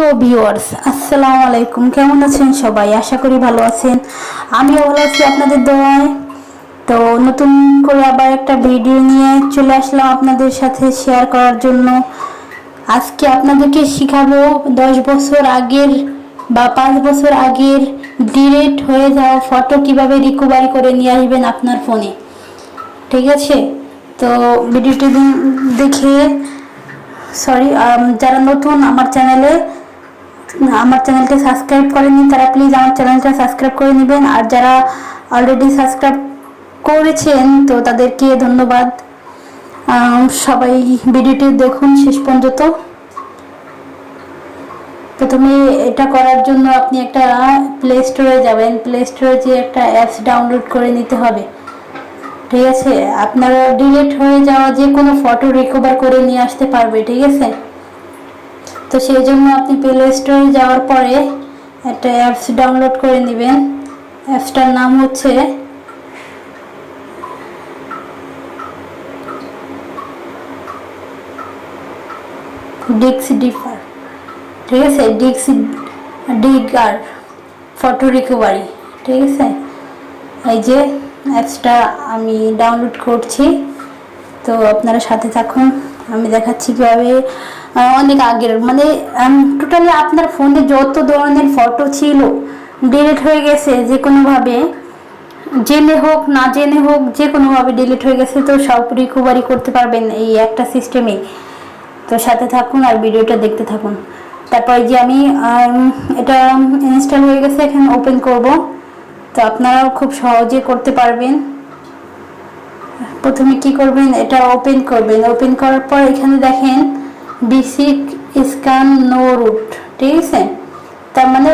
প্রিয় ভিউয়ার্স, আসসালামু আলাইকুম। কেমন আছেন সবাই? আশা করি ভালো আছেন। আমিও ভালো আছি আপনাদের দোয়ায়। তো নতুন করে আবার একটা ভিডিও নিয়ে চলে আসলাম আপনাদের সাথে শেয়ার করার জন্য। আজকে আপনাদেরকে শিখাবো দশ বছর আগের বা পাঁচ বছর আগের ডিলেট হয়ে যাওয়া ফটো কীভাবে রিকভারি করে নিয়ে আসবেন আপনার ফোনে। ঠিক আছে? তো ভিডিওটি দেখে সরি যারা নতুন আমার চ্যানেলে আমার চ্যানেলটা সাবস্ক্রাইব করেনি তারা প্লিজ আমার চ্যানেলটা সাবস্ক্রাইব করে নেবেন। আর যারা অলরেডি সাবস্ক্রাইব করেছেন, তো তাদেরকে ধন্যবাদ। সবাই ভিডিওটি দেখুন শেষ পর্যন্ত। প্রথমে এটা করার জন্য আপনি একটা প্লে স্টোরে যাবেন। প্লে স্টোরে যে একটা অ্যাপস ডাউনলোড করে নিতে হবে। ঠিক আছে? আপনারা ডিলিট হয়ে যাওয়া যে কোনো ফটো রিকভার করে নিয়ে আসতে পারবে, ঠিক আছে? তো সেই জন্য আপনি প্লে স্টোরে যাওয়ার পরে একটা অ্যাপস ডাউনলোড করে নেবেন। অ্যাপসটার নাম হচ্ছে ডিক্স ডিফার ঠিক আছে? ডিক্স ডিগার ফটো রিকভারি ঠিক আছে? এই যে অ্যাপসটা আমি ডাউনলোড করছি। তো আপনারা সাথে থাকুন। আমি দেখাচ্ছি কীভাবে অনেক আগের। মানে টোটালি আপনার ফোনে যত ধরনের ফটো ছিল ডিলিট হয়ে গেছে যে কোনোভাবে, জেনে হোক, না জেনে হোক, যে কোনোভাবে ডিলিট হয়ে গেছে, তো সব রিকভারি করতে পারবেন এই একটা সিস্টেমে তো সাথে থাকুন আর ভিডিওটা দেখতে থাকুন। তারপরে যে আমি এটা ইনস্টল হয়ে গেছে, এখানে ওপেন করব। তো আপনারাও খুব সহজে করতে পারবেন। প্রথমে কি করবেন? এটা ওপেন করবেন। ওপেন করার পর এখানে দেখেন বেসিক স্ক্যান নো রুট ঠিক আছে? তার মানে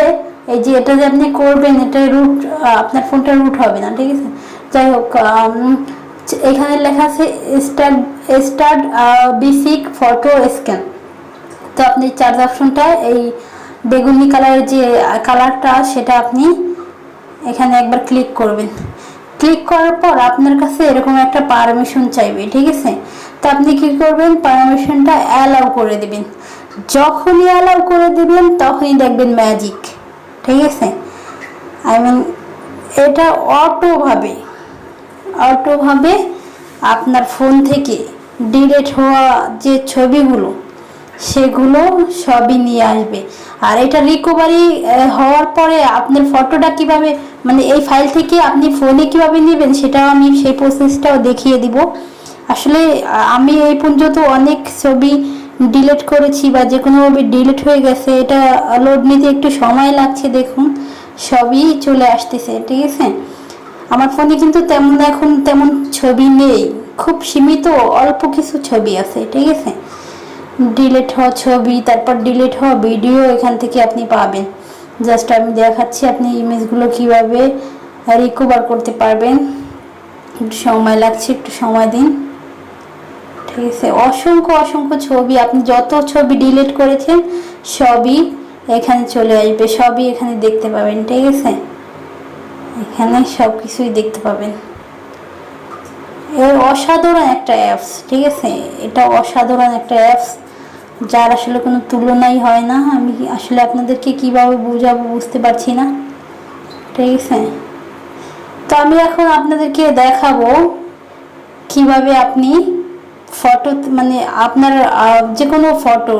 এই যে এটা যে আপনি করবেন, এটা রুট আপনার ফোনটা রুট হবে না, ঠিক আছে? যাই হোক এখানে লেখা আছে স্টার্ট স্টার্ট ফটো স্ক্যান তো আপনি চার্জ অপশনটা এই বেগুনি কালারের যে কালারটা সেটা আপনি এখানে একবার ক্লিক করবেন। ক্লিক করার পর আপনার কাছে এরকম একটা পারমিশন চাইবে, ঠিক আছে? তো আপনি কী করবেন? পারমিশনটা অ্যালাউ করে দিবেন। যখনই অ্যালাউ করে দিবেন, তখনই দেখবেন ম্যাজিক ঠিক আছে? আই মিন এটা অটোভাবে অটোভাবে আপনার ফোন থেকে ডিলেট হওয়া যে ছবিগুলো, সেগুলো সবই নিয়ে আসবে। আর এটা রিকভারি হওয়ার পরে আপনার ফটোটা কীভাবে মানে এই ফাইল থেকে আপনি ফোনে কীভাবে নেবেন, সেটাও আমি সেই প্রসেসটাও দেখিয়ে দিব। আসলে আমি এই পর্যন্ত অনেক ছবি ডিলিট করেছি বা যে কোনোভাবে ডিলিট হয়ে গেছে, এটা লোড নিতে একটু সময় লাগছে দেখুন, সবই চলে আসতেছে, ঠিক আছে? আমার ফোনে কিন্তু তেমন এখন তেমন ছবি নেই, খুব সীমিত, অল্প কিছু ছবি আছে, ঠিক আছে? ডিলিট হওয়া ছবি, তারপর ডিলিট হওয়া ভিডিও এখান থেকে আপনি পাবেন। জাস্ট আমি দেখাচ্ছি আপনি ইমেজগুলো কীভাবে রিকভার করতে পারবেন। একটু সময় লাগছে, একটু সময় দিন। ঠিক আছে অসংখ্য অসংখ্য ছবি। আপনি যত ছবি ডিলিট করেছেন, সবই এখানে চলে আসবে। সবই এখানে দেখতে পাবেন, ঠিক আছে? এখানে সব কিছুই দেখতে পাবেন। এর অসাধারণ একটা অ্যাপস ঠিক আছে? এটা অসাধারণ একটা অ্যাপস যার আসলে কোনো তুলনাই হয় না। আমি আসলে আপনাদেরকে কীভাবে বোঝাবো বুঝতে পারছি না, ঠিক আছে? তো আমি এখন আপনাদেরকে দেখাবো কীভাবে আপনি ফটো মানে আপনার যে কোনো ফটো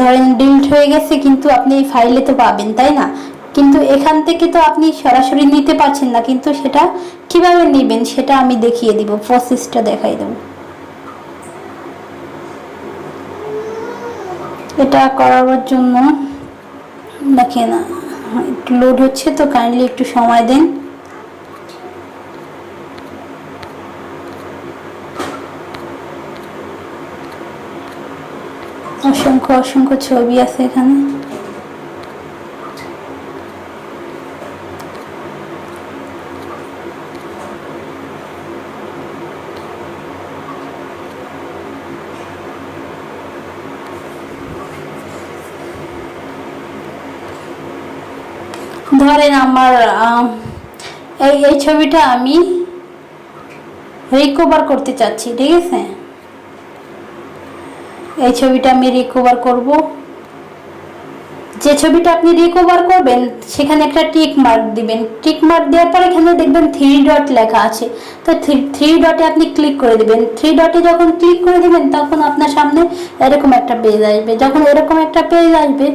ধরেন ডিলিট হয়ে গেছে কিন্তু আপনি এই ফাইলে তো পাবেন, তাই না? কিন্তু এখান থেকে তো আপনি সরাসরি নিতে পারছেন না, কিন্তু সেটা কীভাবে নেবেন সেটা আমি দেখিয়ে দিব প্রসেসটা দেখাই দেবো। এটা করার জন্য দেখেন, একটু লোড হচ্ছে, তো কাইন্ডলি একটু সময় দেন। অসংখ্য অসংখ্য ছবি আছে এখানে। ধরেন আমার আম, এই এই ছবিটা আমি রিকভার করতে চাচ্ছি ঠিক আছে? এই ছবিটা আমি রিকভার করব। যে ছবিটা আপনি রিকভার করবেন, সেখানে একটা টিক মার্ক দিবেন। টিক মার্ক দেওয়ার পর এখানে দেখবেন থ্রি ডট লেখা আছে। তো থ্রি ডটে আপনি ক্লিক করে দিবেন। থ্রি ডটে যখন ক্লিক করে দিবেন, তখন আপনার সামনে এরকম একটা পেজ আসবে। যখন এরকম একটা পেজ আসবে,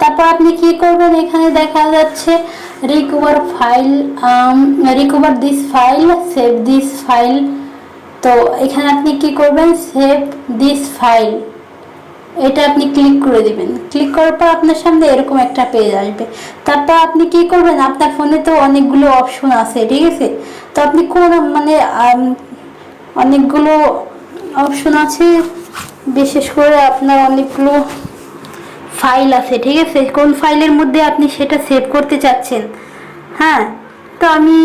তারপর আপনি কি করবেন? এখানে দেখা যাচ্ছে recover file recover this file save this file তো এখানে আপনি কি করবেন? সেভ দিস ফাইল এটা আপনি ক্লিক করে দিবেন। ক্লিক করার পর আপনার সামনে এরকম একটা পেজ আসবে। তারপর আপনি কি করবেন? আপনার ফোনে তো অনেকগুলো অপশন আছে, ঠিক আছে? তো আপনি কোন মানে অনেকগুলো অপশন আছে। বিশেষ করে আপনার অনেকগুলো ফাইল আছে, ঠিক আছে? কোন ফাইলের মধ্যে আপনি সেটা সেভ করতে চাচ্ছেন? হ্যাঁ? তো আমি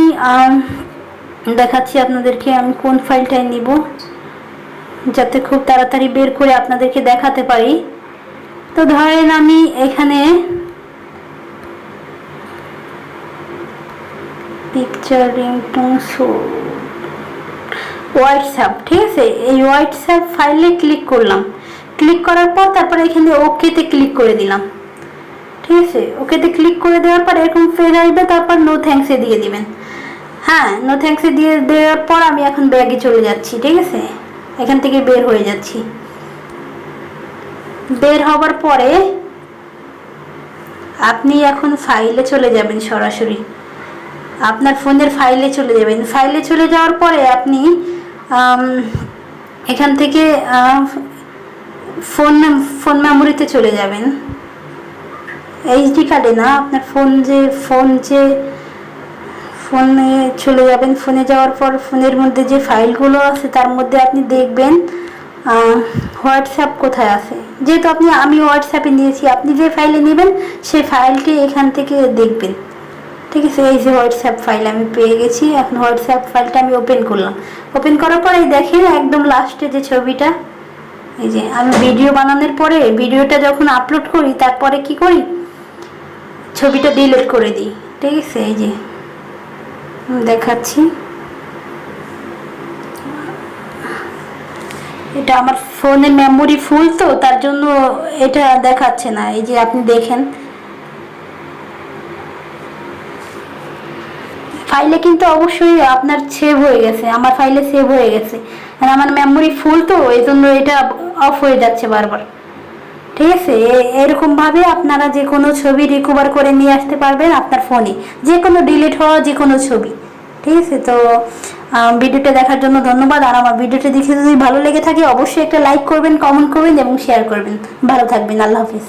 দেখাচ্ছি আপনাদেরকে আমি কোন ফাইলটায় নিব। যাতে খুব তাড়াতাড়ি বের করে আপনাদেরকে দেখাতে পারি। তো ধরেন আমি এখানে হোয়াটসঅ্যাপ ঠিক আছে? এই হোয়াটসঅ্যাপ ফাইলে ক্লিক করলাম। ক্লিক করার পর তারপরে এখানে ওকেতে ক্লিক করে দিলাম। ঠিক আছে? ওকেতে ক্লিক করে দেওয়ার পর এরকম ফের আসবে, তারপর নো থ্যাঙ্কসে দিয়ে দিবেন। হ্যাঁ নো থ্যাঙ্কসে দিয়ে দেওয়ার পর আমি এখন ব্যাগে চলে যাচ্ছি, ঠিক আছে? এখান থেকে বের হয়ে যাচ্ছি। বের হবার পরে আপনি এখন ফাইলে চলে যাবেন সরাসরি। আপনার ফোনের ফাইলে চলে যাবেন। ফাইলে চলে যাওয়ার পরে আপনি এখান থেকে ফোন ফোন মেমোরিতে চলে যাবেন। এইচডি কার্ডে না, আপনার ফোন যে ফোন যে ফোনে চলে যাবেন। ফোনে যাওয়ার পর ফোনের মধ্যে যে ফাইলগুলো আছে, তার মধ্যে আপনি দেখবেন হোয়াটসঅ্যাপ কোথায় আছে। যেহেতু আপনি, আমি হোয়াটসঅ্যাপে নিয়েছি, আপনি যে ফাইলে নেবেন সেই ফাইলটি এখান থেকে দেখবেন। ঠিক আছে, এই যে হোয়াটসঅ্যাপ ফাইল আমি পেয়ে গেছি। এখন হোয়াটসঅ্যাপ ফাইলটা আমি ওপেন করলাম। ওপেন করার পরে দেখেন, একদম লাস্টে যে ছবিটা, এই যে আমি ভিডিও বানানোর পরে, ভিডিওটা যখন আপলোড করি, তারপরে কি করি? ছবিটা ডিলিট করে দিই। ঠিক আছে, এই যে দেখাচ্ছি। এটা আমার ফোনের মেমোরি ফুল তো, তার জন্য এটা দেখাচ্ছে না, এই যে আপনি দেখেন। ফাইলে কিন্তু অবশ্যই আপনার সেভ হয়ে গেছে, আমার ফাইলে সেভ হয়ে গেছে। আর আমার মেমোরি ফুল তো, এই জন্য এটা অফ হয়ে যাচ্ছে বারবার। ঠিক আছে এরকমভাবে আপনারা যে কোনো ছবি রিকভার করে নিয়ে আসতে পারবেন আপনার ফোনে। যে কোনো ডিলিট হওয়া যে কোনো ছবি। ঠিক আছে, তো ভিডিওটা দেখার জন্য ধন্যবাদ। আর আমার ভিডিওটা দেখে যদি ভালো লেগে থাকে, অবশ্যই একটা লাইক করবেন কমেন্ট করবেন এবং শেয়ার করবেন। ভালো থাকবেন, আল্লাহ হাফিজ।